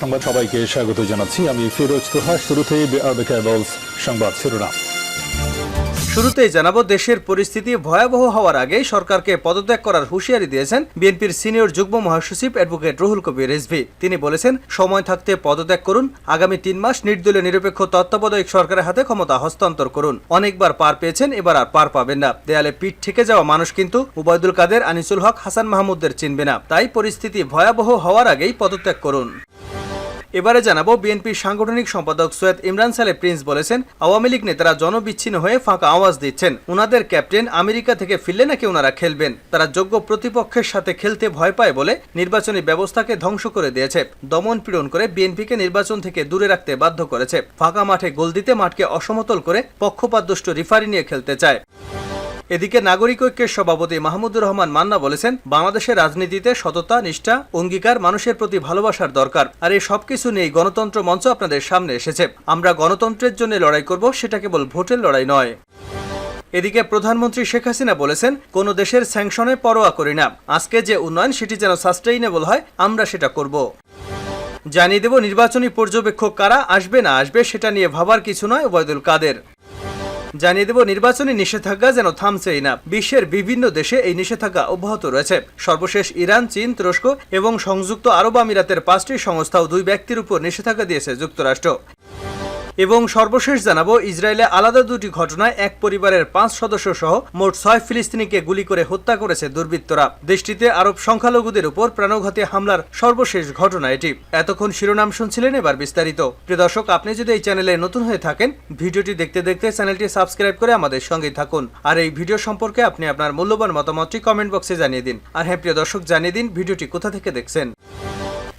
সংবাদ সবাইকে স্বাগত জানাচ্ছি। আমি ফিরোজ তোহা শুরুতেই সংবাদ শিরোনাম। শুরুতেই জানাব, দেশের পরিস্থিতি ভয়াবহ হওয়ার আগেই সরকারকে পদত্যাগ করার হুঁশিয়ারি দিয়েছেন বিএনপির সিনিয়র যুগ্ম মহাসচিব অ্যাডভোকেট রুহুল কবির রিজভি। তিনি বলেছেন, সময় থাকতে পদত্যাগ করুন, আগামী তিন মাস নির্দলীয় নিরপেক্ষ তত্ত্বাবধায়ক সরকারের হাতে ক্ষমতা হস্তান্তর করুন। অনেকবার পার পেয়েছেন, এবার আর পার পাবেন না। দেয়ালে পিঠ থেকে যাওয়া মানুষ কিন্তু উবায়দুল কাদের, আনিসুল হক, হাসান মাহমুদদের চিনবে না। তাই পরিস্থিতি ভয়াবহ হওয়ার আগেই পদত্যাগ করুন। এবারে জানাব বিএনপির সাংগঠনিক সম্পাদক সৈয়দ ইমরান সালে প্রিন্স বলেছেন, আওয়ামী লীগ নেতারা জনবিচ্ছিন্ন হয়ে ফাঁকা আওয়াজ দিচ্ছেন। ওনাদের ক্যাপ্টেন আমেরিকা থেকে ফিরলে নাকি ওনারা খেলবেন? তারা যোগ্য প্রতিপক্ষের সাথে খেলতে ভয় পায় বলে নির্বাচনী ব্যবস্থাকে ধ্বংস করে দিয়েছে। দমন পীড়ন করে বিএনপিকে নির্বাচন থেকে দূরে রাখতে বাধ্য করেছে। ফাঁকা মাঠে গোল দিতে মাঠকে অসমতল করে পক্ষপাতদুষ্ট রিফারি নিয়ে খেলতে চায়। এদিকে নাগরিক ঐক্যের সভাপতি মাহমুদুর রহমান মান্না বলেছেন, বাংলাদেশের রাজনীতিতে সততা, নিষ্ঠা, অঙ্গীকার মানুষের প্রতি ভালোবাসার দরকার। আর এই সবকিছু নিয়েই গণতন্ত্র মঞ্চ আপনাদের সামনে এসেছে। আমরা গণতন্ত্রের জন্য লড়াই করব, সেটা কেবল ভোটের লড়াই নয়। এদিকে প্রধানমন্ত্রী শেখ হাসিনা বলেছেন, কোন দেশের স্যাংশনে পরোয়া করি না। আজকে যে উন্নয়ন, সেটি যেন সাস্টেইনেবল হয়, আমরা সেটা করব। জানিয়ে দেব, নির্বাচনী পর্যবেক্ষক কারা, আসবে না আসবে, সেটা নিয়ে ভাবার কিছু নয়, ওবায়দুল কাদের। জানিয়ে দেব, নির্বাচনী নিষেধাজ্ঞা যেন থামছেই না। বিশ্বের বিভিন্ন দেশে এই নিষেধাজ্ঞা অব্যাহত রয়েছে। সর্বশেষ ইরান, চীন, তুরস্ক এবং সংযুক্ত আরব আমিরাতের পাঁচটি সংস্থাও দুই ব্যক্তির উপর নিষেধাজ্ঞা দিয়েছে যুক্তরাষ্ট্র। এবং সর্বশেষ জানাব, ইসরায়েলে আলাদা দুটি ঘটনায় এক পরিবারের পাঁচ সদস্য সহ মোট ছয় ফিলিস্তিনিকে গুলি করে হত্যা করেছে দুর্বৃত্তরা। দেশটিতে আরব সংখ্যালঘুদের উপর প্রাণঘাতী হামলার সর্বশেষ ঘটনা এটি। এতক্ষণ শিরোনাম শুনছিলেন এবার বিস্তারিত। প্রিয় দর্শক, আপনি যদি এই চ্যানেলে নতুন হয়ে থাকেন, ভিডিওটি দেখতে দেখতে চ্যানেলটি সাবস্ক্রাইব করে আমাদের সঙ্গেই থাকুন। আর এই ভিডিও সম্পর্কে আপনি আপনার মূল্যবান মতামতটি কমেন্ট বক্সে জানিয়ে দিন। আর হ্যাঁ প্রিয় দর্শক, জানিয়ে দিন ভিডিওটি কোথা থেকে দেখছেন।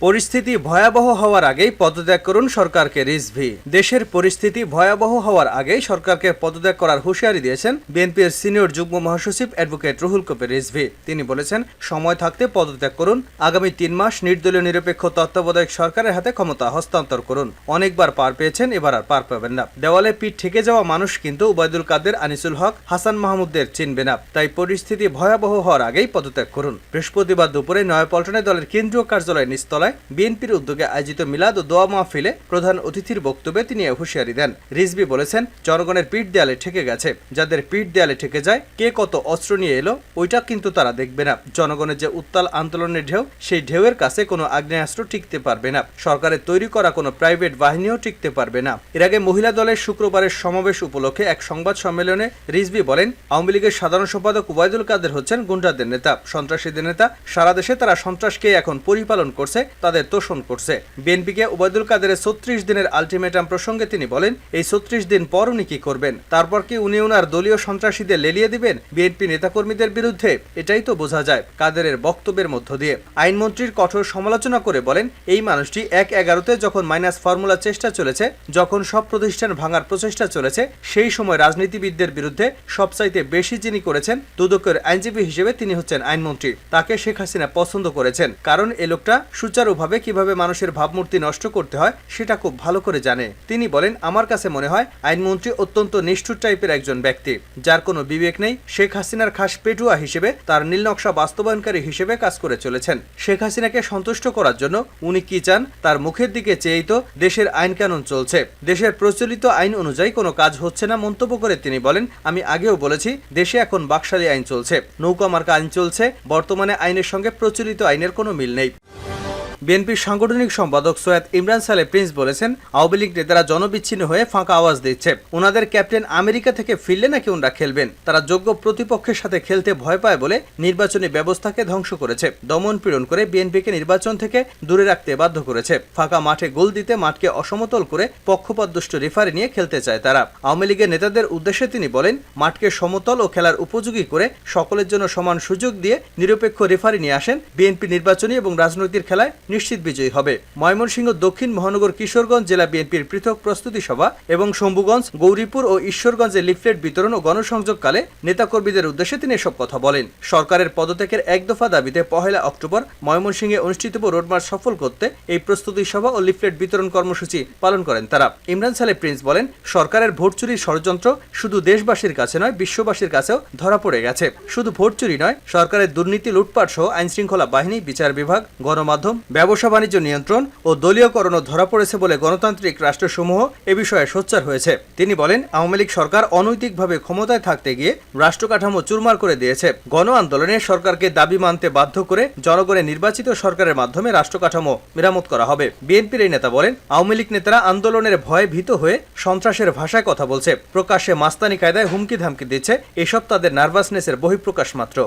পরিস্থিতি ভয়াবহ হওয়ার আগেই পদত্যাগ করুন সরকারকে রিজভি। দেশের পরিস্থিতি ভয়াবহ হওয়ার আগেই সরকারকে পদত্যাগ করার হুঁশিয়ারি দিয়েছেন বিএনপির সিনিয়র যুগ্ম মহাসচিব অ্যাডভোকেট রুহুল কবির রিজভি। তিনি বলেছেন, সময় থাকতে পদত্যাগ করুন। আগামী তিন মাস নির্দলীয় নিরপেক্ষ তত্ত্বাবধায়ক সরকারের হাতে ক্ষমতা হস্তান্তর করুন। অনেকবার পার পেয়েছেন, এবার আর পার পাবেন না। দেওয়ালে পিঠ ঠেকে যাওয়া মানুষ কিন্তু উবায়দুল কাদের, আনিসুল হক, হাসান মাহমুদদের চিনবে না। তাই পরিস্থিতি ভয়াবহ হওয়ার আগেই পদত্যাগ করুন। বৃহস্পতিবার দুপুরে নয়াপল্টনে দলের কেন্দ্রীয় কার্যালয় নিস্তলায় বিএনপির উদ্যোগে আয়োজিত মিলাদ ও দোয়া মাহফিলে প্রধান অতিথির বক্তব্যে তিনি হুঁশিয়ারি দেন। রিজবি বলেছেন, জনগণের পিঠ দেয়ালে ঠেকে গেছে। যাদের পিঠ দেয়ালে ঠেকে যায়, কে কত অস্ত্র নিয়ে এলো, ওইটা কিন্তু তারা দেখবে না। জনগণের যে উত্তাল আন্দোলনের ঢেউ, সেই ঢেউয়ের কাছে কোনো আগ্নেয়াস্ত্র টিকতে পারবে না। সরকারের তৈরি করা কোনো প্রাইভেট বাহিনীও টিকতে পারবে না। এর আগে মহিলা দলের শুক্রবারের সমাবেশ উপলক্ষে এক সংবাদ সম্মেলনে রিজবি বলেন, আওয়ামী লীগের সাধারণ সম্পাদক উবায়দুল কাদের হচ্ছেন গুন্ডাদের নেতা। সন্ত্রাসীদের নেতা, সারা দেশে তারা সন্ত্রাসকে এখন পরিপালন করছে। তাদের তোষণ করছে। বিএনপিকে ওবায়দুল কাদেরের ছত্রিশ দিনের আলটিমেটাম প্রসঙ্গে তিনি বলেন, এই ছত্রিশ দিন পর উনি কি করবেন? তারপর কি উনি ওনার দলীয় সন্ত্রাসীদের লেলিয়ে দিবেন? বিএনপি নেতাকর্মীদের বিরুদ্ধে? এটাই তো বোঝা যায় কাদেরের বক্তব্যের মধ্য দিয়ে। আইনমন্ত্রীর কঠোর সমালোচনা করে বলেন, এই মানুষটি এক এগারোতে যখন মাইনাস ফর্মুলা চেষ্টা চলেছে, যখন সব প্রতিষ্ঠান ভাঙার প্রচেষ্টা চলেছে, সেই সময় রাজনীতিবিদদের বিরুদ্ধে সবচাইতে বেশি যিনি করেছেন, দুদকের আইনজীবী হিসেবে তিনি হচ্ছেন আইনমন্ত্রী। তাকে শেখ হাসিনা পছন্দ করেছেন। কারণ এ লোকটা সুচারুভাবে কীভাবে মানুষের ভাবমূর্তি নষ্ট করতে হয়, সেটা খুব ভালো করে জানে। তিনি বলেন, আমার কাছে মনে হয়, আইনমন্ত্রী অত্যন্ত নিষ্ঠুর টাইপের একজন ব্যক্তি। যার কোনো বিবেক নেই, শেখ হাসিনার খাস পেটুয়া হিসেবে তার নীলনকশা বাস্তবায়নকারী হিসেবে কাজ করে চলেছেন। শেখ হাসিনাকে সন্তুষ্ট করার জন্য উনি কি চান, তার মুখের দিকে চেয়েই তো দেশের আইন কানুন চলছে। দেশের প্রচলিত আইন অনুযায়ী কোনো কাজ হচ্ছে না মন্তব্য করে তিনি বলেন, আমি আগেও বলেছি, দেশে এখন বাকশালী আইন চলছে। নৌকা মার্কা আইন চলছে, বর্তমানে আইনের সঙ্গে প্রচলিত আইনের কোনো মিল নেই। বিএনপির সাংগঠনিক সম্পাদক সৈয়দ ইমরান সালে প্রিন্স বলেছেন, আওয়ামী লীগ নেতারা জনবিচ্ছিন্ন হয়ে ফাঁকা আওয়াজ দিচ্ছে। ওনাদের ক্যাপ্টেন আমেরিকা থেকে ফিরলে নাকি ওনারা খেলবেন? তারা যোগ্য প্রতিপক্ষের সাথে খেলতে ভয় পায় বলে নির্বাচনী ব্যবস্থাকে ধ্বংস করেছে। দমন পীড়ন করে বিএনপিকে নির্বাচন থেকে দূরে রাখতে বাধ্য করেছে। ফাঁকা মাঠে গোল দিতে মাঠকে অসমতল করে পক্ষপাতদুষ্ট রেফারি নিয়ে খেলতে চায় তারা। আওয়ামী লীগের নেতাদের উদ্দেশ্যে তিনি বলেন, মাঠকে সমতল ও খেলার উপযোগী করে সকলের জন্য সমান সুযোগ দিয়ে নিরপেক্ষ রেফারি নিয়ে আসেন বিএনপি নির্বাচনী এবং রাজনৈতিক খেলায় নিশ্চিত বিজয়ী হবে। ময়মনসিংহ দক্ষিণ মহানগর কিশোরগঞ্জ জেলা বিএনপির পৃথক প্রস্তুতি সভা এবং শম্ভুগঞ্জ, গৌরীপুর ও ঈশ্বরগঞ্জে লিফলেট বিতরণ ও গণসংযোগকালে নেতাকর্মীদের উদ্দেশ্যে তিনি এসব কথা বলেন। সরকারের পদত্যাগের এক দফা দাবিতে পহেলা অক্টোবর ময়মনসিংহে অনুষ্ঠিতব্য রোডমার্চ সফল করতে এই প্রস্তুতি সভা ও লিফলেট বিতরণ কর্মসূচি পালন করেন তারা। ইমরান সালে প্রিন্স বলেন, সরকারের ভোট চুরির ষড়যন্ত্র শুধু দেশবাসীর কাছে নয়, বিশ্ববাসীর কাছেও ধরা পড়ে গেছে। শুধু ভোট চুরি নয়, সরকারের দুর্নীতি, লুটপাট সহ আইনশৃঙ্খলা বাহিনী, বিচার বিভাগ, গণমাধ্যম ব্যবসা বাণিজ্য নিয়ন্ত্রণ ও দলীয়করণও ধরা পড়েছে বলে গণতান্ত্রিক রাষ্ট্রসমূহ এ বিষয়ে সোচ্চার হয়েছে। তিনি বলেন, আওয়ামী লীগ সরকার অনৈতিকভাবে ক্ষমতায় থাকতে গিয়ে রাষ্ট্রকাঠামো চুরমার করে দিয়েছে। গণ আন্দোলনে সরকারকে দাবি মানতে বাধ্য করে জনগণের নির্বাচিত সরকারের মাধ্যমে রাষ্ট্রকাঠামো মেরামত করা হবে। বিএনপির এই নেতা বলেন, আওয়ামী লীগ নেতারা আন্দোলনের ভয়ে ভীত হয়ে সন্ত্রাসের ভাষায় কথা বলছে। প্রকাশ্যে মাস্তানি কায়দায় হুমকি ধামকি দিচ্ছে। এসব তাদের নার্ভাসনেসের বহিঃপ্রকাশ মাত্র।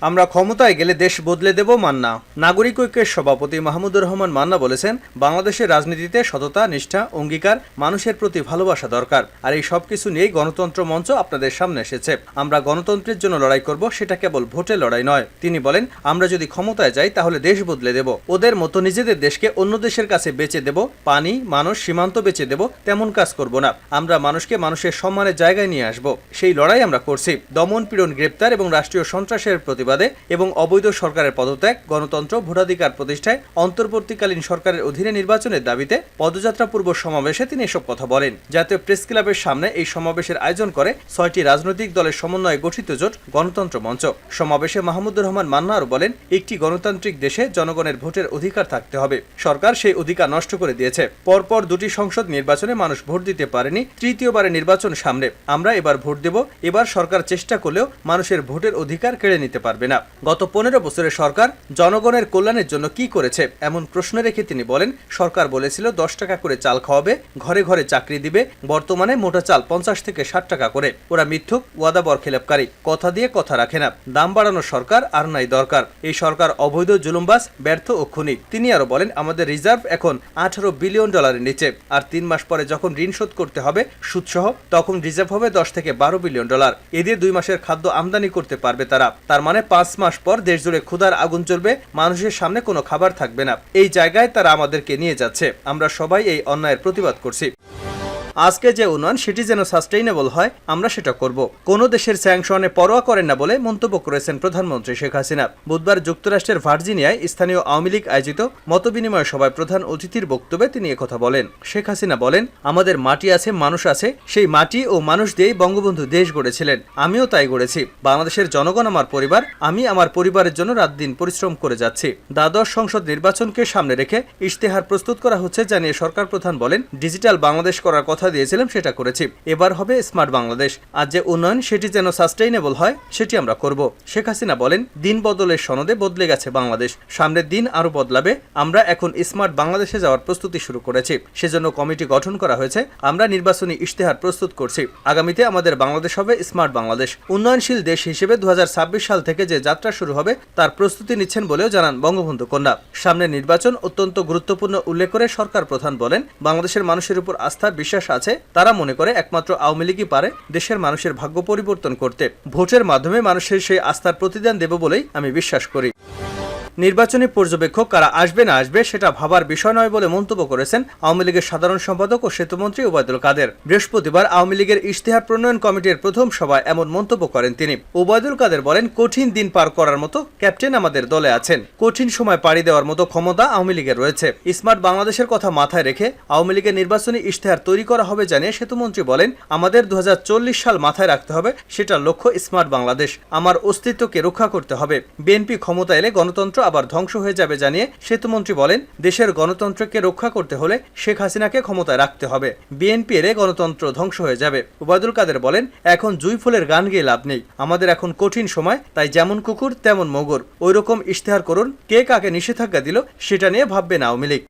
আমরা ক্ষমতায় গেলে দেশ বদলে দেব মান্না। নাগরিক ঐক্যের সভাপতি মাহমুদুর রহমান মান্না বলেছেন, বাংলাদেশের রাজনীতিতে সততা, নিষ্ঠা, অঙ্গীকার, মানুষের প্রতি ভালোবাসা দরকার। আর এই সবকিছু নিয়েই গণতন্ত্র মঞ্চ আপনাদের সামনে এসেছে। আমরা গণতন্ত্রের জন্য লড়াই করব, সেটা কেবল ভোটে লড়াই নয়। তিনি বলেন, আমরা যদি ক্ষমতায় যাই, তাহলে দেশ বদলে দেব। ওদের মতো নিজেদের দেশকে অন্য দেশের কাছে বেচে দেব। পানি, মানুষ, সীমান্ত বেচে দেব, তেমন কাজ করব না। আমরা মানুষকে মানুষের সম্মানের জায়গায় নিয়ে আসব। সেই লড়াই আমরা করছি। দমন পীড়ন গ্রেপ্তার এবং রাষ্ট্রীয় সন্ত্রাসের প্রতিবাদে এবং অবৈধ সরকারের পদত্যাগ, গণতন্ত্র, ভোটাধিকার প্রতিষ্ঠায় অন্তর্বর্তীকালীন সরকারের অধীনে নির্বাচনের দাবিতে পদযাত্রা পূর্ব সমাবেশে তিনি এসব কথা বলেন। জাতীয় প্রেস ক্লাবের সামনে এই সমাবেশের আয়োজন করে ছয়টি রাজনৈতিক দলের সমন্বয়ে গঠিত জোট গণতন্ত্র মঞ্চ। সমাবেশে মাহমুদুর রহমান মান্না আরও বলেন, একটি গণতান্ত্রিক দেশে জনগণের ভোটের অধিকার থাকতে হবে। সরকার সেই অধিকার নষ্ট করে দিয়েছে। পরপর দুটি সংসদ নির্বাচনে মানুষ ভোট দিতে পারেনি তৃতীয়বারে নির্বাচন সামনে। আমরা এবার ভোট দেব, এবার সরকার চেষ্টা করলেও মানুষের ভোটের অধিকার কেড়ে নিতে পারবে না। গত পনেরো বছরের সরকার জনগণের কল্যাণের জন্য কি করেছে এমন প্রশ্ন রেখে তিনি বলেন, সরকার বলেছিল দশ টাকা করে চাল খাওয়াবে, ঘরে ঘরে চাকরি দিবে, বর্তমানে মোটা চাল পঞ্চাশ থেকে ষাট টাকা করে। ওরা মিথ্যুক, ওয়াদা বরখেলাপকারী, কথা দিয়ে কথা রাখে না। দাম বাড়ানো সরকার আর নাই দরকার। এই সরকার অবৈধ জুলুমবাস ব্যর্থ ও খুনি। তিনি আরও বলেন, আমাদের রিজার্ভ এখন আঠারো বিলিয়ন ডলারের নিচে। আর তিন মাস পরে যখন ঋণ শোধ করতে হবে, সুদসহ, তখন রিজার্ভ হবে দশ থেকে বারো বিলিয়ন ডলার। এদের দুই মাসের খাদ্য আমদানি করতে পারবে তারা। তার মানে পাঁচ মাস পর দেশ জুড়ে ক্ষুধার আগুন চলবে মানুষের সামনে কোনো খাবার থাকবে না। এই জায়গায় তারা আমাদেরকে নিয়ে যাচ্ছে। আমরা সবাই এই অন্যায়ের প্রতিবাদ করছি। আজকে যে উন্নয়ন, সেটি যেন সাস্টেইনেবল হয়, আমরা সেটা করব। কোনো দেশের স্যাংশনে পরোয়া করেন না বলে মন্তব্য করেছেন প্রধানমন্ত্রী শেখ হাসিনা। বুধবার যুক্তরাষ্ট্রের ভার্জিনিয়ায় স্থানীয় আওয়ামী লীগ আয়োজিত মতবিনিময় সভায় প্রধান অতিথির বক্তব্যে তিনি একথা বলেন। শেখ হাসিনা বলেন, আমাদের মাটি আছে, মানুষ আছে। সেই মাটি ও মানুষ দিয়েই বঙ্গবন্ধু দেশ গড়েছিলেন। আমিও তাই গড়েছি। বাংলাদেশের জনগণ আমার পরিবার। আমি আমার পরিবারের জন্য রাত দিন পরিশ্রম করে যাচ্ছি। দ্বাদশ সংসদ নির্বাচনকে সামনে রেখে ইশতেহার প্রস্তুত করা হচ্ছে, জানিয়ে সরকার প্রধান বলেন, ডিজিটাল বাংলাদেশ করার কথা দিয়েছিলাম, সেটা করেছি। এবার হবে স্মার্ট বাংলাদেশ আর যে উন্নয়ন, সেটি যেন সাস্টেইনেবল হয়, সেটি আমরা করব। শেখ হাসিনা বলেন, দিন বদলের সনদে বদলে গেছে বাংলাদেশ। সামনের দিন আরও বদলাবে। আমরা এখন স্মার্ট বাংলাদেশে যাওয়ার প্রস্তুতি শুরু করেছি। সেজন্য কমিটি গঠন করা হয়েছে। আমরা নির্বাচনী ইশতেহার প্রস্তুত করছি। আগামীতে আমাদের বাংলাদেশ হবে স্মার্ট বাংলাদেশ উন্নয়নশীল দেশ হিসেবে দু হাজার ছাব্বিশ সাল থেকে যে যাত্রা শুরু হবে, তার প্রস্তুতি নিচ্ছেন বলেও জানান বঙ্গবন্ধু কন্যা। সামনে নির্বাচন অত্যন্ত গুরুত্বপূর্ণ উল্লেখ করে সরকার প্রধান বলেন, বাংলাদেশের মানুষের উপর আস্থা, বিশ্বাস আছে, তারা মনে করে একমাত্র আওয়ামী লীগই পারে দেশের মানুষের ভাগ্য পরিবর্তন করতে। ভোটের মাধ্যমে মানুষের সেই আস্থার প্রতিদান দেব বলেই আমি বিশ্বাস করি। নির্বাচনী পর্যবেক্ষক কারা আসবে না আসবে সেটা ভাবার বিষয় নয় বলে মন্তব্য করেছেন আওয়ামী লীগের সাধারণ সম্পাদক ও সেতুমন্ত্রী ওবায়দুল কাদের। বৃহস্পতিবার আওয়ামী লীগের ইশতেহার প্রণয়ন কমিটির প্রথম সভায় এমন মন্তব্য করেন তিনি। ওবায়দুল কাদের বলেন, কঠিন দিন পার করার মতো ক্যাপ্টেন আমাদের দলে আছেন। কঠিন সময় পাড়ি দেওয়ার মতো ক্ষমতা আওয়ামী লীগের রয়েছে। স্মার্ট বাংলাদেশের কথা মাথায় রেখে আওয়ামী লীগের নির্বাচনী ইশতেহার তৈরি করা হবে জানিয়ে সেতুমন্ত্রী বলেন, আমাদের দু হাজার চল্লিশ সাল মাথায় রাখতে হবে সেটা লক্ষ্য স্মার্ট বাংলাদেশ। আমার অস্তিত্বকে রক্ষা করতে হবে। বিএনপি ক্ষমতা এলে গণতন্ত্র আবার ধ্বংস হয়ে যাবে জানিয়ে সেতুমন্ত্রী বলেন, দেশের গণতন্ত্রকে রক্ষা করতে হলে শেখ হাসিনাকে ক্ষমতায় রাখতে হবে। বিএনপি এলে গণতন্ত্র ধ্বংস হয়ে যাবে। ওবায়দুল কাদের বলেন, এখন জুই ফুলের গান গিয়ে লাভ নেই। আমাদের এখন কঠিন সময়, তাই যেমন কুকুর, তেমন মগর। ওই রকম ইশতেহার করুন, কে কাকে নিষেধাজ্ঞা দিল, সেটা নিয়ে ভাববে না আওয়ামী লীগ।